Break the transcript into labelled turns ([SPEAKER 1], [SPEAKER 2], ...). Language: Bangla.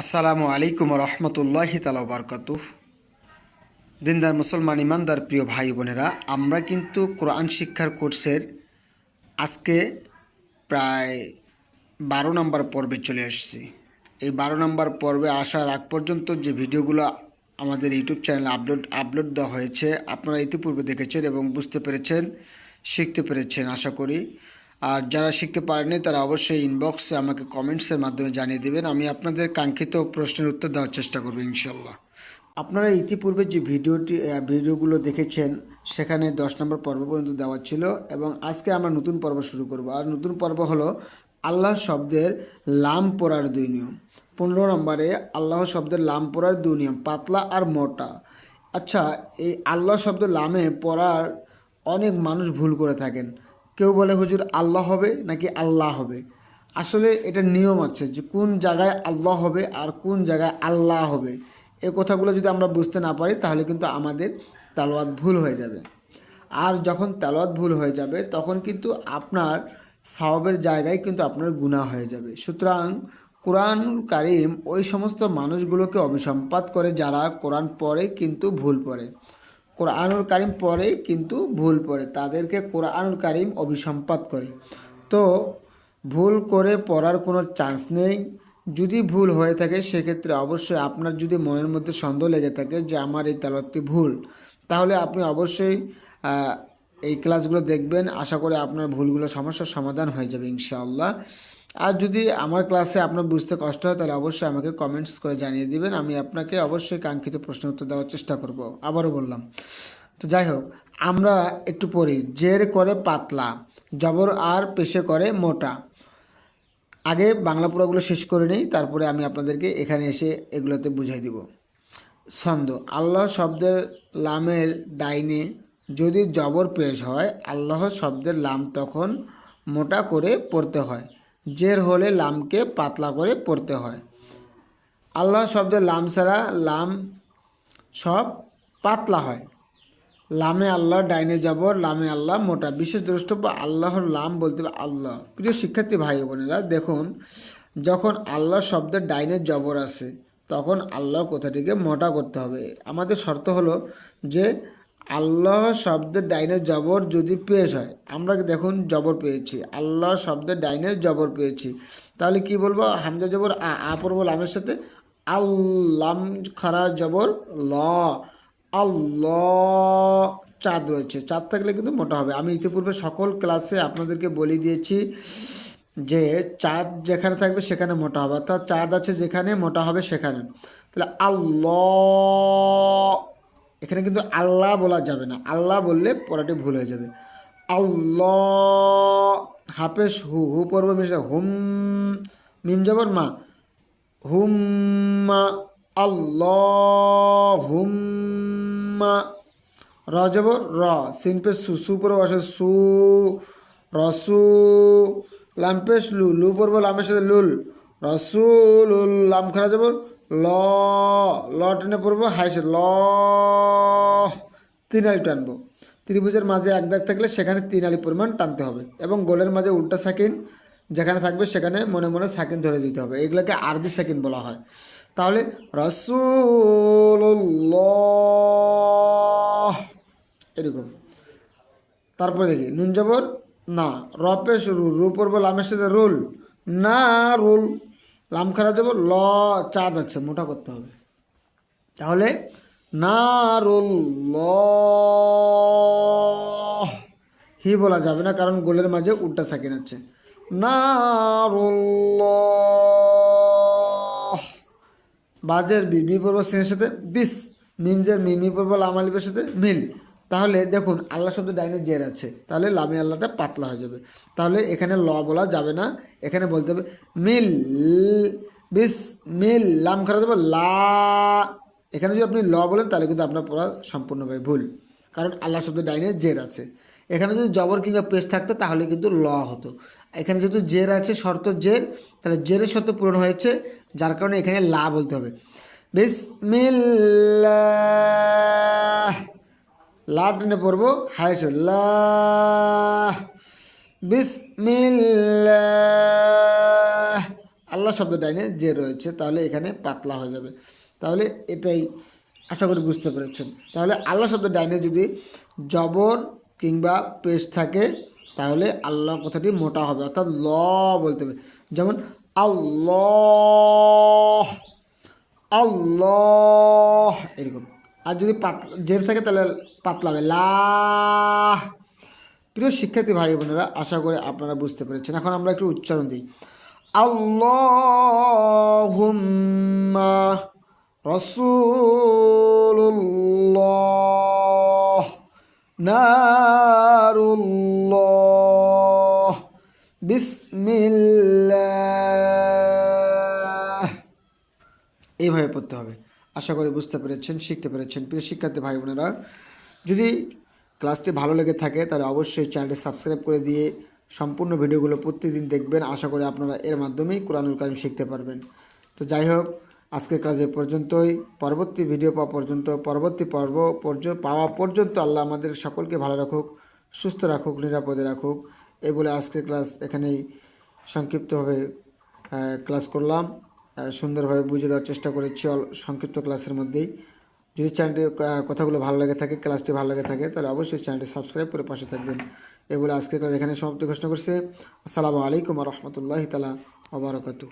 [SPEAKER 1] আসসালামু আলাইকুম রহমতুল্লাহ তালা বারকাতু দিনদার মুসলমান ইমানদার প্রিয় ভাই বোনেরা, আমরা কিন্তু কোরআন শিক্ষার কোর্সের আজকে প্রায় বারো নম্বর পর্বে চলে এসেছি। এই বারো নম্বর পর্বে আসার আগ পর্যন্ত যে ভিডিওগুলো আমাদের ইউটিউব চ্যানেলে আপলোড আপলোড দেওয়া হয়েছে, আপনারা ইতিপূর্বে দেখেছেন এবং বুঝতে পেরেছেন, শিখতে পেরেছেন, আশা করি। আর যারা শিখতে পারেনি তারা অবশ্যই ইনবক্সে আমাকে কমেন্টসের মাধ্যমে জানিয়ে দেবেন। আমি আপনাদের কাঙ্ক্ষিত প্রশ্নের উত্তর দেওয়ার চেষ্টা করব, ইনশাল্লাহ। আপনারা ইতিপূর্বে যে ভিডিওটি ভিডিওগুলো দেখেছেন, সেখানে দশ নম্বর পর্ব পর্যন্ত দেওয়া ছিল এবং আজকে আমরা নতুন পর্ব শুরু করব। আর নতুন পর্ব হলো আল্লাহ শব্দের লাম পড়ার দুই নিয়ম। পনেরো নম্বরে আল্লাহ শব্দের লাম পড়ার দুই নিয়ম, পাতলা আর মোটা। আচ্ছা এই আল্লাহ শব্দ লামে পড়ার অনেক মানুষ ভুল করে থাকেন। কেউ বলে হুজুর আল্লাহ হবে নাকি আল্লাহ হবে? আসলে এটা নিয়ম আছে যে কোন জায়গায় আল্লাহ হবে আর কোন জায়গায় আল্লাহ হবে। এই কথাগুলো যদি আমরা বুঝতে না পারি তাহলে কিন্তু আমাদের তালোয়াত ভুল হয়ে যাবে। আর যখন তালোয়াত ভুল হয়ে যাবে তখন কিন্তু আপনার সওয়াবের জায়গায় কিন্তু আপনার গুনাহ হয়ে যাবে। সুতরাং কোরআনুল কারিম ওই সমস্ত মানুষগুলোকে অভিসম্পাত করে যারা কোরআন পড়ে কিন্তু ভুল পড়ে। কোরআনুল কারিম পড়ে কিন্তু ভুল পড়ে, তাদেরকে কোরআনুল কারিম অভিসম্পাত করে। তো ভুল করে পড়ার কোনো চান্স নেই। যদি ভুল হয়ে থাকে, সেক্ষেত্রে অবশ্যই আপনার যদি মনের মধ্যে সন্দেহ লেগে থাকে যে আমার এই তেলতটি ভুল, তাহলে আপনি অবশ্যই এই ক্লাসগুলো দেখবেন। আশা করি আপনার ভুলগুলো সমস্যার সমাধান হয়ে যাবে ইনশাআল্লাহ। আর যদি আমার ক্লাসে আপনার বুঝতে কষ্ট হয়, তাহলে অবশ্যই আমাকে কমেন্টস করে জানিয়ে দিবেন। আমি আপনাকে অবশ্যই কাঙ্ক্ষিত প্রশ্ন উত্তর দেওয়ার চেষ্টা করব। আবারও বললাম। তো যাই হোক, আমরা একটু পড়ি। জের করে পাতলা, জবর আর পেশে করে মোটা। আগে বাংলা পুরোগুলো শেষ করে নিই, তারপরে আমি আপনাদেরকে এখানে এসে এগুলোতে বুঝাই দিব। ছন্দ, আল্লাহ শব্দের লামের ডাইনে যদি জবর পেশ হয়, আল্লাহ শব্দের লাম তখন মোটা করে পড়তে হয়। জের হলে লামকে পাতলা করে পড়তে হয়। আল্লাহ শব্দে লাম ছাড়া লাম সব পাতলা হয়। লামে আল্লাহ ডাইনে জবর, লামে আল্লাহ মোটা। বিশেষ দ্রষ্টব্য আল্লাহর লাম বলতে হবে আল্লাহ। প্রিয় শিক্ষার্থী ভাই বোনেরা, দেখুন, যখন আল্লাহ শব্দের ডাইনে জবর আছে তখন আল্লাহ কথাটিকে মোটা করতে হবে? আমাদের শর্ত হলো যে আল্লাহ শব্দের ডাইনে জবর যদি পেশ হয়, আমরা দেখুন জবর পেয়েছি। আল্লাহ শব্দের ডাইনে জবর পেয়েছি। তাহলে কি বলব? হামজা জবর, আ আ পড়ব লামের সাথে? আল্লাম খারা জবর, ল। আল্লাহ চাঁদ রয়েছে। চাঁদ থাকলে কিন্তু মোটা হবে। আমি ইতিপূর্বে সকল ক্লাসে আপনাদেরকে বলে দিয়েছি যে চাঁদ যেখানে থাকবে সেখানে মোটা হবে। অর্থাৎ চাঁদ আছে যেখানে, মোটা হবে সেখানে। তাহলে আল্লাহ এখানে কিন্তু আল্লাহ বলা যাবে না। আল্লাহ বললে পড়াটি ভুল হয়ে যাবে। আল্লাহ, হাফেজ, হু হু পর্ব মিশে হুম, মিম জবর মা। হুম হুম্মা আল্লাহ হুম্মা র জবর, র। সিন পে সু সু পরে বসে সু রসু লাম্পেশ লু লু পর্ব লামের সাথে লুল। রসুল লাম খারা জবর ল ল টেনে পড়ব হাইসে ল, তিন আলি টানবো। ত্রিভুজের মাঝে এক দাগ থাকলে সেখানে তিন আলি পরিমাণ টানতে হবে এবং গোলের মাঝে উল্টা সাকিন যেখানে থাকবে সেখানে মনে মনে সাকিন ধরে দিতে হবে। এগুলোকে আরবি সাকিন বলা হয়। তাহলে রসুল্লাহ এরকম। তারপরে দেখি, নুন জবর, না। রপে শুরু রু পড়ব লামের সাথে রুল, না রুল। লাম খারা যাব, ল, চাঁদ আছে, মোটা করতে হবে। তাহলে হি বলা যাবে না, কারণ গোলের মাঝে উল্টা সাকিন আছে। না রুল বাজের বি বি পর্ব সিনের সাথে বিস মিমজের মিমি পর্ব লাম আলিফের সাথে মিল। তাহলে দেখুন আল্লাহ শব্দ ডাইনে জের আছে। তাহলে লামে আল্লাহটা পাতলা হয়ে যাবে। তাহলে এখানে ল বলা যাবে না। এখানে বলতে হবে, মিল বিস মিল লাম খারাপ যাবে লা। এখানে যদি আপনি ল বলেন, তাহলে কিন্তু আপনার পড়া সম্পূর্ণভাবে ভুল। কারণ আল্লাহ শব্দ ডাইনে জের আছে। এখানে যদি জবর কিংবা পেশ থাকতো, তাহলে কিন্তু ল হতো। এখানে যেহেতু জের আছে, শর্ত জের, তাহলে জেরের শর্ত পূরণ হয়েছে, যার কারণে এখানে লা বলতে হবে। বিসমিল্লাহ। লা টেনে পড়ব হাইস লা বিসমিল্লাহ। আল্লাহ শব্দ ডাইনে যে রয়েছে, তাহলে এখানে পাতলা হয়ে যাবে। তাহলে এটাই আশা করি বুঝতে পেরেছেন। তাহলে আল্লাহ শব্দ ডাইনে যদি জবর কিংবা পেশ থাকে, তাহলে আল্লাহ কথাটি মোটা হবে, অর্থাৎ ল বলতে হবে। যেমন, আল্লাহ আল্লাহ, এরকম। আর যদি পাতলা জের থাকে তাহলে পাতলা হবে লাহ। প্রিয় শিক্ষার্থী ভাই বোনেরা, আশা করে আপনারা বুঝতে পেরেছেন। এখন আমরা একটু উচ্চারণ দিই। আল্লাহুম্মা রসুল্লাহ নারুল্লাহ, বিসমিল্লাহ। এইভাবে পড়তে হবে। আশা করি বুঝতে পেরেছেন, শিখতে পেরেছেন। প্রিয় শিক্ষার্থী ভাই বোনেরা, যদি ক্লাসটি ভালো লেগে থাকে, তাহলে অবশ্যই চ্যানেলটি সাবস্ক্রাইব করে দিয়ে সম্পূর্ণ ভিডিওগুলো প্রতিদিন দেখবেন। আশা করি আপনারা এর মাধ্যমেই কোরআনুল কারিম শিখতে পারবেন। তো যাই হোক, আজকের ক্লাস এ পর্যন্তই। পরবর্তী ভিডিও পাওয়া পর্যন্ত, পরবর্তী পর্ব পর্য, পাওয়া পর্যন্ত আল্লাহ আমাদের সকলকে ভালো রাখুক, সুস্থ রাখুক, নিরাপদে রাখুক। এই বলে আজকের ক্লাস এখানেই সংক্ষিপ্তভাবে ক্লাস করলাম। সুন্দরভাবে বুঝে দেওয়ার চেষ্টা করেছি সংক্ষিপ্ত ক্লাসের মধ্যেই। যদি চ্যানেলটি কথাগুলো ভালো লাগে থাকে, ক্লাসটি ভালো লাগে থাকে, তাহলে অবশ্যই চ্যানেলটি সাবস্ক্রাইব করে পাশে থাকবেন। এগুলো আজকের ক্লাস এখানে সমাপ্তি ঘোষণা করছে। আসসালামু আলাইকুম রহমতুল্লাহ তালা ওবরাকাতু